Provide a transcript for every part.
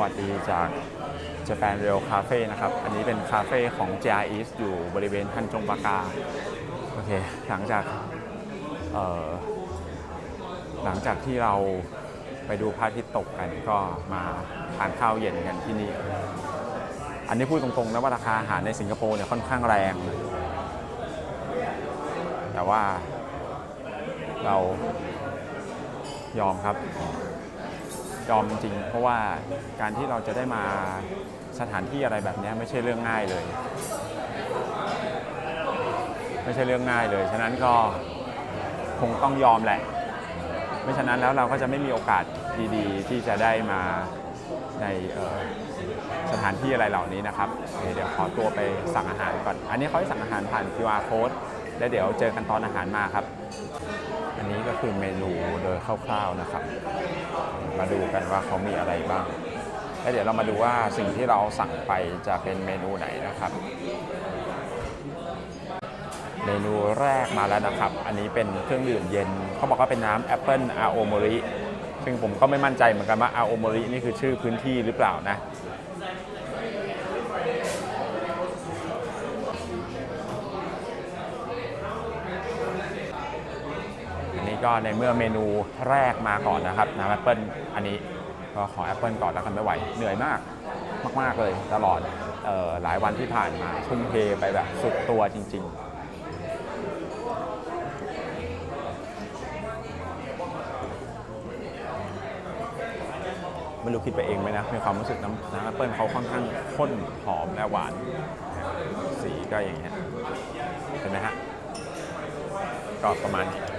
วัสดีจาก Japan Rail Cafe นะครับ อันนี้เป็นคาเฟ่ของ JR East อยู่บริเวณทันจงปากา โอเค หลังจากเอ่อหลังจากที่เราไปดูพระอาทิตย์ตกกันก็มาทานข้าวเย็นกันที่นี่ อันนี้พูดตรงๆนะว่าราคาอาหารในสิงคโปร์เนี่ยค่อนข้างแรง แต่ว่าเรายอมครับ ยอมจริง เพราะว่าการที่เราจะได้มาสถานที่อะไรแบบนี้ไม่ใช่เรื่องง่ายเลย ไม่ใช่เรื่องง่ายเลย ฉะนั้นก็คงต้องยอมแหละ ไม่ฉะนั้นแล้วเราก็จะไม่มีโอกาสดีๆ ที่จะได้มาในสถานที่อะไรเหล่านี้นะครับ เดี๋ยวขอตัวไปสั่งอาหารก่อน อันนี้เขาให้สั่งอาหารผ่าน QR code แล้วเดี๋ยวเจอกันตอนอาหารมาครับ นี้ก็คือเมนูโดยคร่าวๆนะครับ มาดูกันว่าเขามีอะไรบ้าง แล้วเดี๋ยวเรามาดูว่าสิ่งที่เราสั่งไปจะเป็นเมนูไหนนะครับ เมนูแรกมาแล้วนะครับ อันนี้เป็นเครื่องดื่มเย็น เขาบอกว่าเป็นน้ำแอปเปิลอาโอโมริซึ่งผมก็ไม่มั่นใจเหมือนกันว่าอาโอโมรินี่คือชื่อพื้นที่หรือเปล่านะ อั นี้ก็ในเมื่อเมนูแรกมาก่อนนะครับน้ำแอปเปิลอันนี้ก็ขอแอปเปิลก่อนแล้วกันไม่ไหวเหนื่อยมากมาก ๆ เลยตลอดออหลายวันที่ผ่านมาทุ่มเทไปแบบสุดตัวจริง ๆไม่รู้คิดไปเองไหมนะมีความรู้สึกน้ำน้ำแอปเปิลเขาค่อนข้างข้นหอมและหวาน สีก็อย่างเงี้ยเห็นไหมฮะก็ประมาณนี้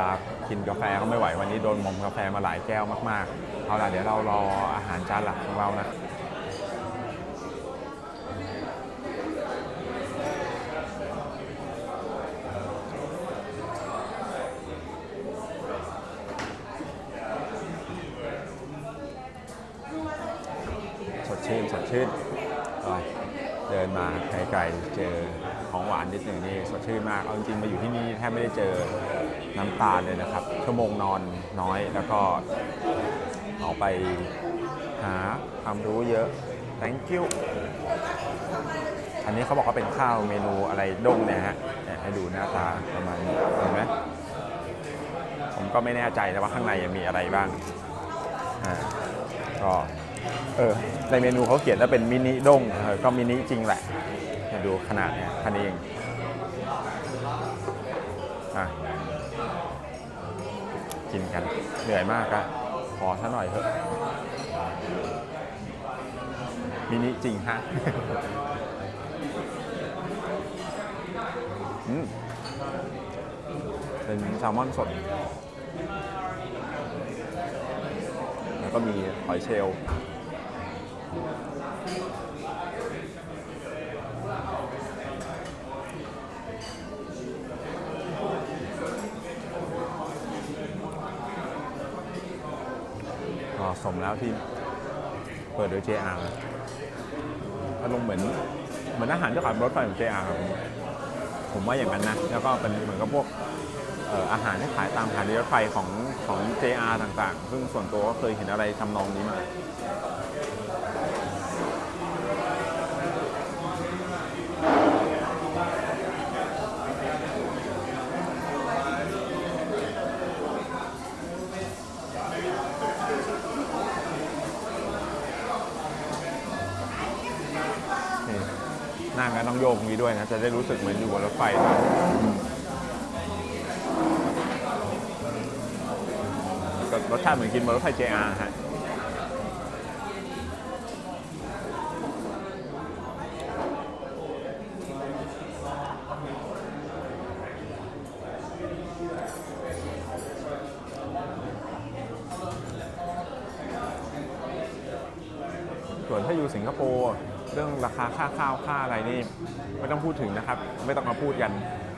จะกินกาแฟก็ไม่ไหววันนี้โดนมอมกาแฟมาหลายแก้วมากๆ เอาล่ะเดี๋ยวเรารออาหารจานหลักของเรานะสดชื่นสดชื่น เดินมาไกลๆเจอของหวานนิดหนึ่งนี่สดชื่นมาก เอาจริงๆมาอยู่ที่นี่แทบไม่ได้เจอน้ำตาลเลยนะครับ ชั่วโมงนอนน้อยแล้วก็ออกไปหาความรู้เยอะ thank you อันนี้เขาบอกว่าเป็นข้าวเมนูอะไรด้งเนี่ยฮะเนี่ยให้ดูหน้าตาประมาณนี้เห็นไหมผมก็ไม่แน่ใจนะว่าข้างในมีอะไรบ้างอ่าก็ เออในเมนูเขาเขียนว่าเป็นมินิด้งเออก็มินิจริงแหละเนี่ยดูขนาดเนี่ยค่นี้เองอะกินกันเหนื่อยมากอะขอซะหน่อยเถอะมินิจริงฮะเป็นแซลมอนสด แล้วก็มีหอยเชลล์ก็สมแล้วที่เปิดโดย JR อารมณ์เหมือนเหมือนอาหารที่ขายบนรถไฟของ JR ครับผมว่าอย่างนั้นนะ แล้วก็เป็นเหมือนกับพวก อาหารที่ขายตามสถานีรถไฟของของ JR ต่างๆ ซึ่งส่วนตัวก็เคยเห็นอะไรทำนองนี้มานี่นั่งก็ต้องโยกงนี้ด้วยนะ จะได้รู้สึกเหมือนอยู่บนรถไฟ ก็รสชาติเหมือนกินบนรถไฟ JR ฮะส่วนถ้าอยู่สิงคโปร์เรื่องราคาค่าข้าวค่าอะไรนี่ไม่ต้องพูดถึงนะครับ ไม่ต้องมาพูดกัน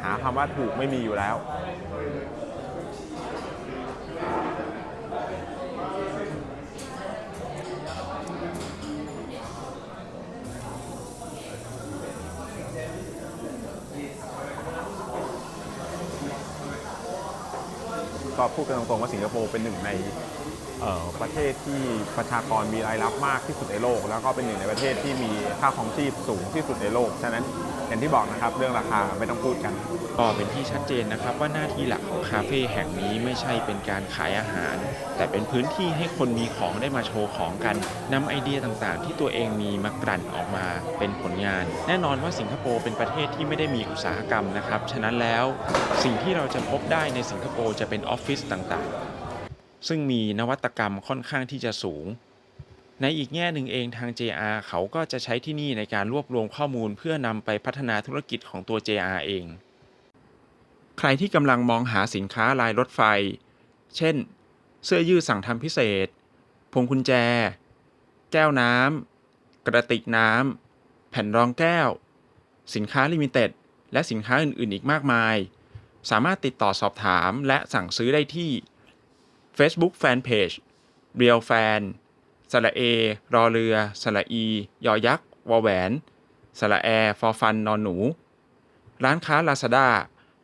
หาคำว่าถูกไม่มีอยู่แล้ว ก็พูดกันตรงๆว่าสิงคโปร์เป็นหนึ่งในประเทศที่ประชากรมีรายรับมากที่สุดในโลก แล้วก็เป็นหนึ่งในประเทศที่มีค่าครองชีพสูงที่สุดในโลก ฉะนั้น อย่างที่บอกนะครับเรื่องราคาไม่ต้องพูดกันก็เป็นที่ชัดเจนนะครับว่าหน้าที่หลักของคาเฟ่แห่งนี้ไม่ใช่เป็นการขายอาหาร แต่เป็นพื้นที่ให้คนมีของได้มาโชว์ของกันนำไอเดียต่างๆ ที่ตัวเองมีมากลั่นออกมาเป็นผลงาน แน่นอนว่าสิงคโปร์เป็นประเทศที่ไม่ได้มีอุตสาหกรรมนะครับ ฉะนั้นแล้วสิ่งที่เราจะพบได้ในสิงคโปร์จะเป็นออฟฟิศต่างๆ ซึ่งมีนวัตกรรมค่อนข้างที่จะสูง ในอีกแง่หนึ่งเองทาง JR เขาก็จะใช้ที่นี่ในการรวบรวมข้อมูลเพื่อนำไปพัฒนาธุรกิจของตัว JR เอง ใครที่กำลังมองหาสินค้าลายรถไฟ เช่น เสื้อยืดสั่งทำพิเศษ พวงกุญแจ แก้วน้ำ กระติกน้ำ แผ่นรองแก้ว สินค้าลิมิเต็ด และสินค้าอื่น ๆ อีกมากมาย สามารถติดต่อสอบถามและสั่งซื้อได้ที่ Facebook Fanpage Real Fan สระเอ รอเรือ สระอี ยอยักษ์ วอแหวน สระแอ ฟอฟัน นอนหนู ร้านค้า Lazada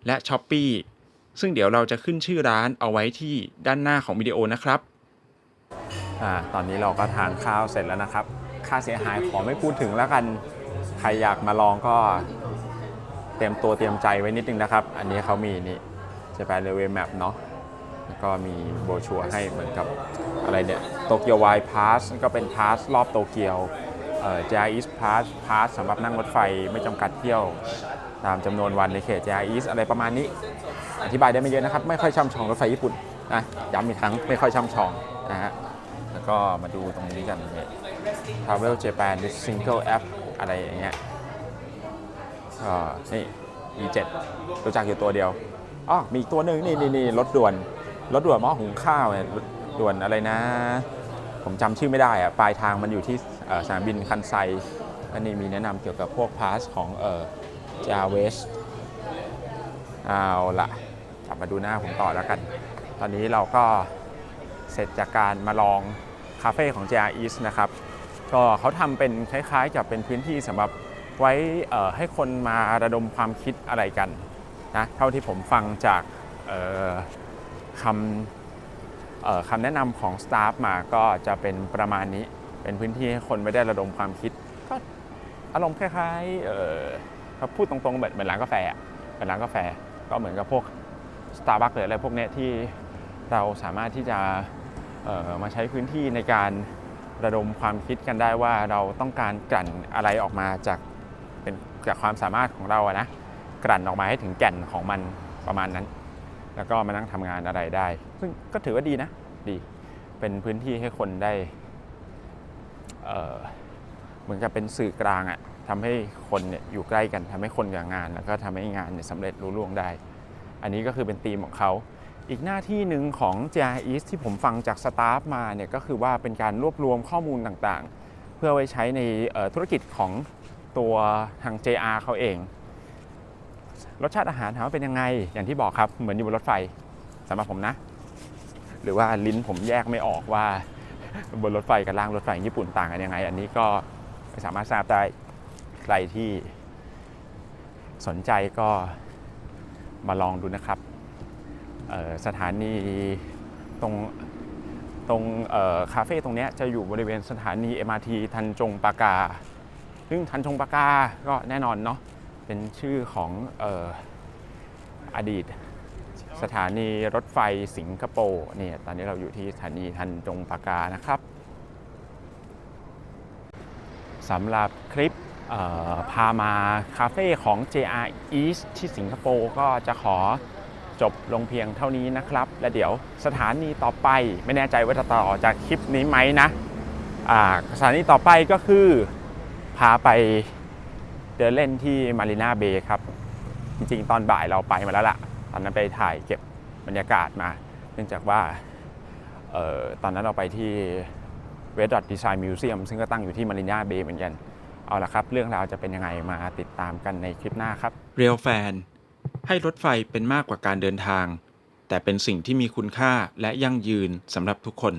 และ s h อ p e e ซึ่งเดี๋ยวเราจะขึ้นชื่อร้านเอาไว้ที่ด้านหน้าของวิดีโอนะครับอ่าตอนนี้เราก็ทานข้าวเสร็จแล้วนะครับ ค่าเสียหายขอไม่พูดถึงแล้วกัน ใครอยากมาลองก็เตรียมตัวเตรียมใจไว้นิดนึงนะครับ อันนี้เขามีนี่จะไปเรเวแมปเนาะแล้วก็มีโบชัวให้เหมือนกับอะไรเนี่ย โตเกียวไวพาสก็เป็นพาสรอบโตเกียวเอ่อ JR East Pass พาสสำหรับนั่งรถไฟไม่จำกัดเที่ยว ตามจำนวนวันในเขต JR East อะไรประมาณนี้ อธิบายได้ไม่เยอะนะครับ ไม่ค่อยช่ำชองรถไฟญี่ปุ่นนะย้ำอีกครั้งไม่ค่อยช่ำชองนะฮะแล้วก็มาดูตรงนี้กันเนี่ย Travel Japan Single App อะไรอย่างเงี้ยก็นี่ E7 รู้จักอยู่ตัวเดียวอ๋อมีอีกตัวหนึ่งนี่นี่นี่รถด่วนรถด่วนหม้อหุงข้าวเนี่ย ด่วนอะไรนะ ผมจำชื่อไม่ได้อะปลายทางมันอยู่ที่สนามบินคันไซอันนี้มีแนะนำเกี่ยวกับพวกพาสของเออจาเวสเอาละกลับมาดูหน้าผมต่อแล้วกัน ตอนนี้เราก็เสร็จจากการมาลองคาเฟ่ของ JR East นะครับ ก็เขาทำเป็นคล้ายๆกับเป็นพื้นที่สำหรับไว้ให้คนมาระดมความคิดอะไรกันนะ เท่าที่ผมฟังจากคำ คำแนะนำของสตาฟมาก็จะเป็นประมาณนี้ เป็นพื้นที่ให้คนไม่ได้ระดมความคิด ก็อารมณ์คล้ายๆเออถ้าพูดตรงๆเหมือนเหมือนร้านกาแฟเป็นร้านกาแฟ ก็เหมือนกับพวก Starbucks หรืออะไรพวกเนี้ยที่เราสามารถที่จะมาใช้พื้นที่ในการระดมความคิดกันได้ว่าเราต้องการกลั่นอะไรออกมาจากเป็นจากความสามารถของเราอะนะกลั่นออกมาให้ถึงแก่นของมันประมาณนั้น แล้วก็มานั่งทำงานอะไรได้ ซึ่งก็ถือว่าดีนะดี เป็นพื้นที่ให้คนได้เเหมือนกับเป็นสื่อกลางอะทำให้คนเนี่ยอยู่ใกล้กันทำให้คนกับงาน แล้วก็ทำให้งานเนี่ยสำเร็จรุ่ล่วงได้ อันนี้ก็คือเป็นธีมของเขาอีกหน้าที่หนึ่งของ JR East ที่ผมฟังจากสตาฟมาเนี่ยก็คือว่าเป็นการรวบรวมข้อมูลต่างๆ เพื่อไว้ใช้ในธุรกิจของตัวทาง JR เขาเอง รสชาติอาหารถามว่าเป็นยังไง อย่างที่บอกครับเหมือนอยู่บนรถไฟสำหรับผมนะ หรือว่าลิ้นผมแยกไม่ออกว่า บนรถไฟกับล่างรถไฟญี่ปุ่นต่างกันยังไง อันนี้ก็ไม่สามารถทราบได้ใครที่สนใจก็มาลองดูนะครับสถานีตรงตรงคาเฟ่ตรงนี้จะอยู่บริเวณสถานี MRT ทันจงปากา ซึ่งทันจงปากาก็แน่นอนเนาะ เป็นชื่อของอออดีตสถานีรถไฟสิงคโปร์เนี่ยตอนนี้เราอยู่ที่สถานีทันจงปากานะครับสำหรับคลิปพามาคาเฟ่ของ JR East ที่สิงคโปร์ก็จะขอจบลงเพียงเท่านี้นะครับ และเดี๋ยวสถานีต่อไปไม่แน่ใจว่าจะต่อจากคลิปนี้ไหมนะสถานีต่อไปก็คือพาไป เดินเล่นที่มารีนาเบย์ครับ จริงๆ ตอนบ่ายเราไปมาแล้วล่ะ ตอนนั้นไปถ่ายเก็บบรรยากาศมา เนื่องจากว่าออตอนนั้นเราไปที่ Red Dot Design Museum ซึ่งก็ตั้งอยู่ที่มารีนาเบย์เหมือนกัน เอาละครับ เรื่องราวจะเป็นยังไงมาติดตามกันในคลิปหน้าครับ เรียลแฟน ให้รถไฟเป็นมากกว่าการเดินทาง แต่เป็นสิ่งที่มีคุณค่าและยั่งยืนสำหรับทุกคน